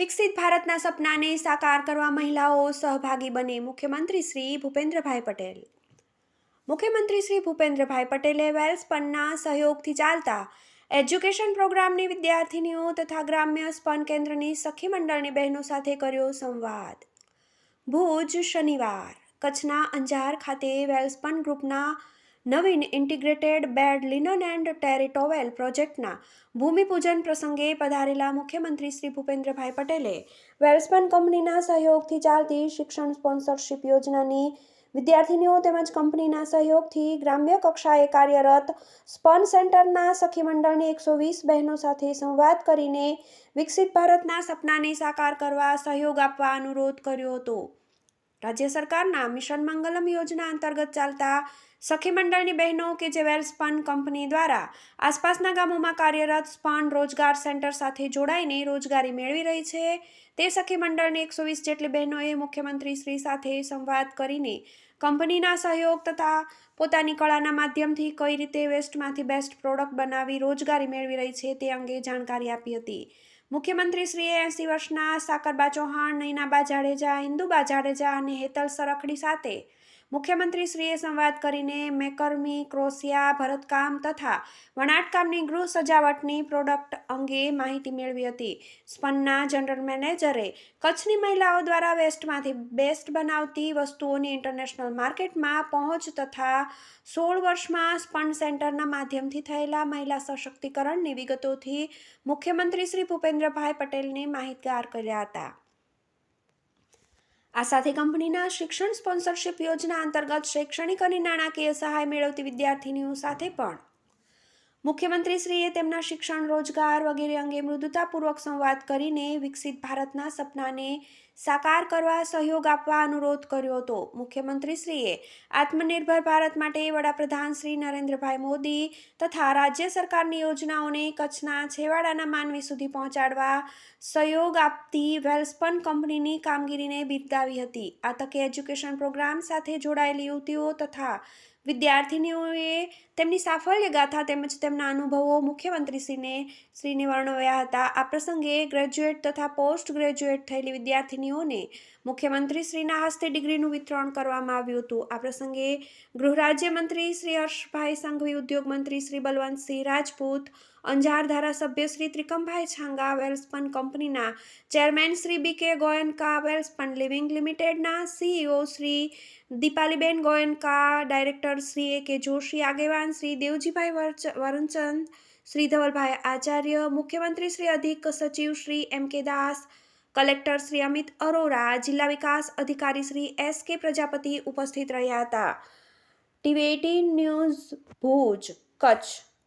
વિકસિત ભારતના સપનાને સાકાર કરવા મહિલાઓ સહભાગી બને મુખ્યમંત્રી શ્રી ભૂપેન્દ્રભાઈ પટેલ. મુખ્યમંત્રી શ્રી ભૂપેન્દ્રભાઈ પટેલે વેલ્સપનના સહયોગથી ચાલતા એજ્યુકેશન પ્રોગ્રામની વિદ્યાર્થીનીઓ તથા ગ્રામ્ય સ્પન કેન્દ્રની સખી મંડળની બહેનો સાથે કર્યો સંવાદ. ભુજ શનિવાર, કચ્છના અંજાર ખાતે વેલ્સપન ગ્રુપના નવીન integrated bed linen and terry towel પ્રોજેક્ટના ભૂમિપૂજન પ્રસંગે પધારેલા મુખ્યમંત્રી શ્રી ભૂપેન્દ્રભાઈ પટેલે વેલ્સપન કંપનીના સહયોગથી ચાલતી શિક્ષણ સ્પોન્સરશિપ યોજનાની વિદ્યાર્થીનીઓ તેમજ કંપનીના સહયોગથી ગ્રામ્ય કક્ષાએ કાર્યરત સ્પન સેન્ટરના સખી મંડળની એકસો વીસ બહેનો સાથે સંવાદ કરીને વિકસિત ભારતના સપનાને સાકાર કરવા સહયોગ આપવા અનુરોધ કર્યો હતો. રાજ્ય સરકારના મિશન મંગલમ યોજના અંતર્ગત ચાલતા સખી મંડળની બહેનો કે જે વેલસ્પન કંપની દ્વારા આસપાસના ગામોમાં કાર્યરત સ્પન રોજગાર સેન્ટર સાથે જોડાઈને રોજગારી મેળવી રહી છે, તે સખી મંડળની એકસો વીસ જેટલી બહેનોએ મુખ્યમંત્રી શ્રી સાથે સંવાદ કરીને કંપનીના સહયોગ તથા પોતાની કળાના માધ્યમથી કઈ રીતે વેસ્ટમાંથી બેસ્ટ પ્રોડક્ટ બનાવી રોજગારી મેળવી રહી છે તે અંગે જાણકારી આપી હતી. મુખ્યમંત્રીશ્રીએ એંસી વર્ષના સાકરબા ચૌહાણ નૈનાબા જાડેજા ઇન્દુબા જાડેજા અને હેતલ સરખડી સાથે મુખ્યમંત્રીશ્રીએ સંવાદ કરીને મેકરમી, ક્રોસિયા, ભરતકામ તથા વણાટકામની ગૃહ સજાવટની પ્રોડક્ટ અંગે માહિતી મેળવી હતી. સ્પનના જનરલ મેનેજરે કચ્છની મહિલાઓ દ્વારા વેસ્ટમાંથી બેસ્ટ બનાવતી વસ્તુઓની ઇન્ટરનેશનલ માર્કેટમાં પહોંચ તથા સોળ વર્ષમાં સ્પન સેન્ટરના માધ્યમથી થયેલા મહિલા સશક્તિકરણની વિગતોથી મુખ્યમંત્રી શ્રી ભૂપેન્દ્રભાઈ પટેલને માહિતગાર કર્યા હતા. આ સાથે કંપનીના શિક્ષણ સ્પોન્સરશિપ યોજના અંતર્ગત શૈક્ષણિક અને નાણાકીય સહાય મેળવતી વિદ્યાર્થીનીઓ સાથે પણ. મુખ્યમંત્રીશ્રીએ તેમના શિક્ષણ રોજગાર વગેરે અંગે મૃદુતાપૂર્વક સંવાદ કરીને વિકસિત ભારતના સપનાને સાકાર કરવા સહયોગ આપવા અનુરોધ કર્યો હતો. મુખ્યમંત્રીશ્રીએ આત્મનિર્ભર ભારત માટે વડાપ્રધાન શ્રી નરેન્દ્રભાઈ મોદી તથા રાજ્ય સરકારની યોજનાઓને કચ્છના છેવાડાના માનવી સુધી પહોંચાડવા સહયોગ આપતી વેલ્સપન કંપનીની કામગીરીને બિરદાવી હતી. આ તકે એજ્યુકેશન પ્રોગ્રામ સાથે જોડાયેલી યુવતીઓ તથા વિદ્યાર્થીનીઓએ તેમની સાફલ્ય ગાથા તેમજ તેમના અનુભવો મુખ્યમંત્રીશ્રીને શ્રીને વર્ણવ્યા હતા. આ પ્રસંગે ગ્રેજ્યુએટ તથા પોસ્ટ ગ્રેજ્યુએટ થયેલી વિદ્યાર્થીનીઓને મુખ્યમંત્રીશ્રીના હસ્તે ડિગ્રીનું વિતરણ કરવામાં આવ્યું હતું. આ પ્રસંગે ગૃહ રાજ્યમંત્રી શ્રી હર્ષભાઈ સંઘવી, ઉદ્યોગ મંત્રી શ્રી બલવંતસિંહ રાજપૂત, અંજાર ધારાસભ્ય શ્રી ત્રિકમભાઈ છાંગા વેલ્સપન કંપનીના chairman Shri B K Goenka Welspun living લિમિટેડના CEO Shri Dipaliben Goenka, director Shri A K Joshi આગેવાન શ્રી દેવજીભાઈ વરણચંદ, શ્રી ધવલભાઈ આચાર્ય, મુખ્યમંત્રી શ્રી અધિક સચિવ Shri M K Das collector Shri Amit Arora, જિલ્લા વિકાસ અધિકારી શ્રી એસ કે પ્રજાપતિ ઉપસ્થિત રહ્યા હતા. TV news Bhuj, Kutch.